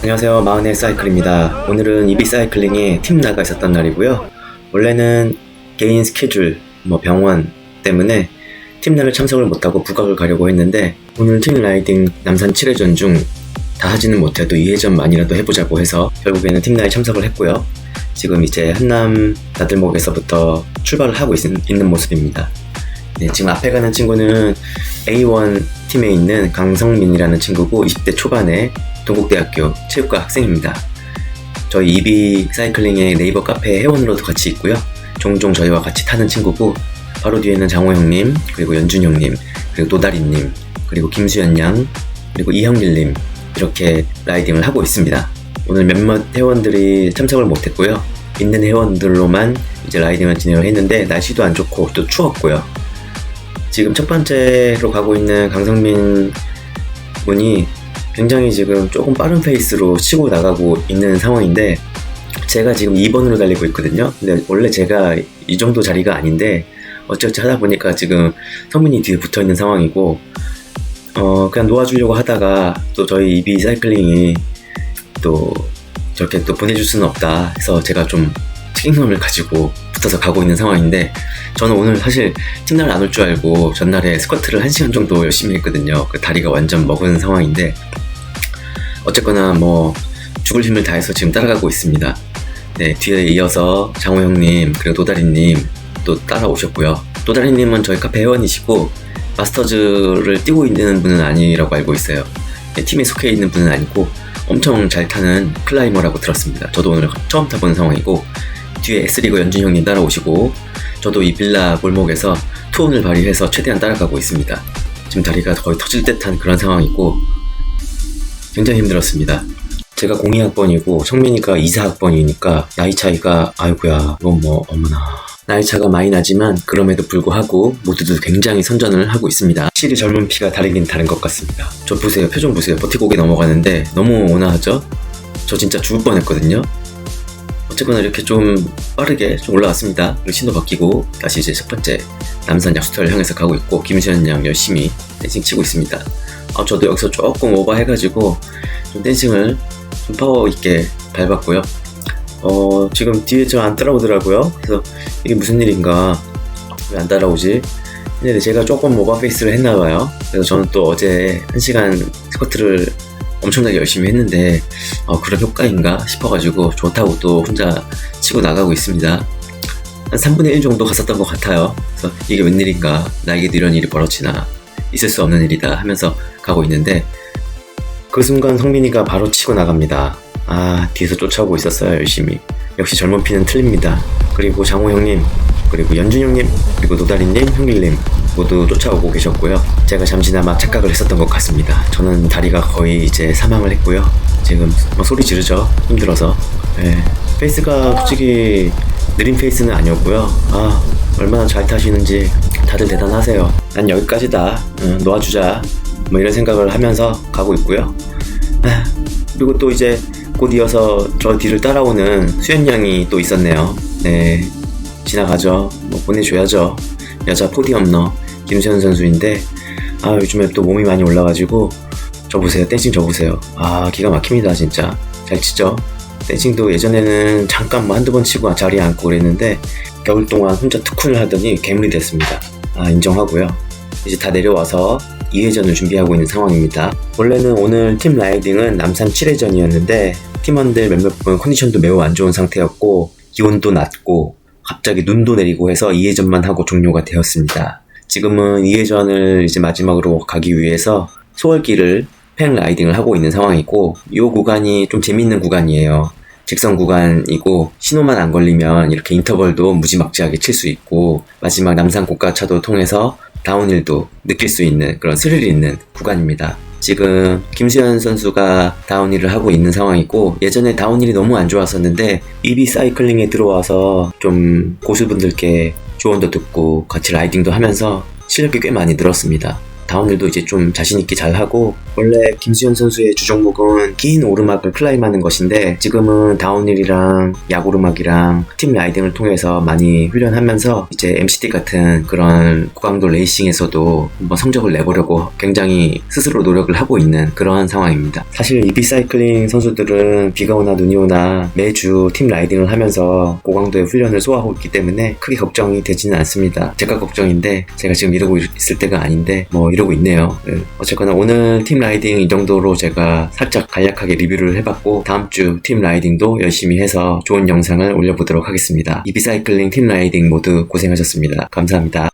안녕하세요. 마흔의 사이클입니다. 오늘은 이비 사이클링에 팀 나가 있었던 날이고요. 원래는 개인 스케줄, 뭐 병원 때문에 팀날을 참석을 못하고 부각을 가려고 했는데 오늘 팀 라이딩 남산 7회전 중 다 하지는 못해도 2회전만이라도 해보자고 해서 결국에는 팀날에 참석을 했고요. 지금 이제 한남 나들목에서부터 출발을 하고 있, 는 모습입니다. 네, 지금 앞에 가는 친구는 A1 팀에 있는 강성민이라는 친구고 20대 초반에 동국대학교 체육과 학생입니다. 저희 이비 사이클링의 네이버 카페 회원으로도 같이 있고요. 종종 저희와 같이 타는 친구고 바로 뒤에는 장호 형님, 그리고 연준 형님, 그리고 노다리님, 그리고 김수현 양, 그리고 이형길님 이렇게 라이딩을 하고 있습니다. 오늘 몇몇 회원들이 참석을 못했고요. 있는 회원들로만 이제 라이딩을 진행을 했는데 날씨도 안 좋고 또 추웠고요. 지금 첫 번째로 가고 있는 강성민 분이 굉장히 지금 조금 빠른 페이스로 치고 나가고 있는 상황인데 제가 지금 2번으로 달리고 있거든요. 근데 원래 제가 이 정도 자리가 아닌데 어찌어찌 하다 보니까 지금 성민이 뒤에 붙어 있는 상황이고 어 그냥 놓아주려고 하다가 또 저희 이비 사이클링이 또 저렇게 또 보내줄 수는 없다 해서 제가 좀 책임감을 가지고 붙어서 가고 있는 상황인데 저는 오늘 사실 팀날 안 올 줄 알고 전날에 스쿼트를 1시간 정도 열심히 했거든요. 그 다리가 완전 먹은 상황인데 어쨌거나 뭐 죽을 힘을 다해서 지금 따라가고 있습니다. 네, 뒤에 이어서 장호 형님 그리고 도다리님 또 따라오셨고요. 도다리님은 저희 카페 회원이시고 마스터즈를 뛰고 있는 분은 아니라고 알고 있어요. 네, 팀에 속해 있는 분은 아니고 엄청 잘 타는 클라이머라고 들었습니다. 저도 오늘 처음 타보는 상황이고 뒤에 S리그 연준 형님 따라오시고 저도 이 빌라 골목에서 투혼을 발휘해서 최대한 따라가고 있습니다. 지금 다리가 거의 터질 듯한 그런 상황이고 굉장히 힘들었습니다. 제가 02학번이고 성민이가 24학번이니까 나이 차이가 아이고야 이건 뭐 어머나 나이 차가 많이 나지만 그럼에도 불구하고 모두들 굉장히 선전을 하고 있습니다. 확실히 젊은 피가 다르긴 다른 것 같습니다. 저 보세요 표정 보세요 버티고개 넘어가는데 너무 온화하죠? 저 진짜 죽을 뻔했거든요. 어쨌거나 이렇게 좀 빠르게 좀 올라왔습니다. 그리고 신호 바뀌고 다시 이제 첫 번째 남산 약수터를 향해서 가고 있고 김수현 양 열심히 댄싱 치고 있습니다. 아, 저도 여기서 조금 오버해가지고 좀 댄싱을 좀 파워 있게 밟았고요. 어, 지금 뒤에 저 안 따라오더라고요. 그래서 이게 무슨 일인가 왜 안 따라오지? 근데 제가 조금 오버페이스를 했나봐요. 그래서 저는 또 어제 1시간 스쿼트를 엄청나게 열심히 했는데 어, 그런 효과인가 싶어가지고 좋다고 또 혼자 치고 나가고 있습니다. 한 3분의 1 정도 갔었던 것 같아요. 그래서 이게 웬일인가 나에게도 이런 일이 벌어지나 있을 수 없는 일이다 하면서 가고 있는데 그 순간 성민이가 바로 치고 나갑니다. 아 뒤에서 쫓아오고 있었어요 열심히. 역시 젊은 피는 틀립니다. 그리고 장호 형님 그리고 연준 형님 그리고 노다리님 형길님 모두 쫓아오고 계셨고요. 제가 잠시나마 착각을 했었던 것 같습니다. 저는 다리가 거의 이제 사망을 했고요. 지금 뭐 소리 지르죠. 힘들어서. 네. 페이스가 솔직히 느린 페이스는 아니었고요. 아 얼마나 잘 타시는지 다들 대단하세요. 난 여기까지다. 응, 놓아주자. 뭐 이런 생각을 하면서 가고 있고요. 아, 그리고 또 이제 곧 이어서 저 뒤를 따라오는 수현 양이 또 있었네요. 네. 지나가죠. 뭐 보내줘야죠. 여자 포디엄 너 김수현 선수인데 아 요즘에 또 몸이 많이 올라가지고 저 보세요 댄싱 저 보세요. 아 기가 막힙니다 진짜. 잘 치죠? 댄싱도 예전에는 잠깐 뭐 한두 번 치고 자리에 앉고 그랬는데 겨울 동안 혼자 특훈을 하더니 괴물이 됐습니다. 아 인정하고요. 이제 다 내려와서 2회전을 준비하고 있는 상황입니다. 원래는 오늘 팀 라이딩은 남산 7회전이었는데 팀원들 몇몇 분 컨디션도 매우 안 좋은 상태였고 기온도 낮고 갑자기 눈도 내리고 해서 2회전만 하고 종료가 되었습니다. 지금은 2회전을 이제 마지막으로 가기 위해서 소월길을 팽 라이딩을 하고 있는 상황이고 이 구간이 좀 재밌는 구간이에요. 직선 구간이고 신호만 안 걸리면 이렇게 인터벌도 무지막지하게 칠 수 있고 마지막 남산 고가차도 통해서 다운힐도 느낄 수 있는 그런 스릴 있는 구간입니다. 지금 김수현 선수가 다운힐을 하고 있는 상황이고 예전에 다운힐이 너무 안 좋았었는데 EB 사이클링에 들어와서 좀 고수분들께 조언도 듣고 같이 라이딩도 하면서 실력이 꽤 많이 늘었습니다. 다운힐도 이제 좀 자신있게 잘 하고 원래 김수현 선수의 주종목은 긴 오르막을 클라임하는 것인데 지금은 다운힐이랑 약오르막이랑 팀 라이딩을 통해서 많이 훈련하면서 이제 MCT 같은 그런 고강도 레이싱에서도 한번 성적을 내보려고 굉장히 스스로 노력을 하고 있는 그러한 상황입니다. 사실 이비 사이클링 선수들은 비가 오나 눈이 오나 매주 팀 라이딩을 하면서 고강도의 훈련을 소화하고 있기 때문에 크게 걱정이 되지는 않습니다. 제가 걱정인데 제가 지금 이러고 있을 때가 아닌데 뭐 이러고 있네요. 네. 어쨌거나 오늘 팀 라이딩 이 정도로 제가 살짝 간략하게 리뷰를 해봤고 다음 주 팀 라이딩도 열심히 해서 좋은 영상을 올려보도록 하겠습니다. 이비 사이클링 팀 라이딩 모두 고생하셨습니다. 감사합니다.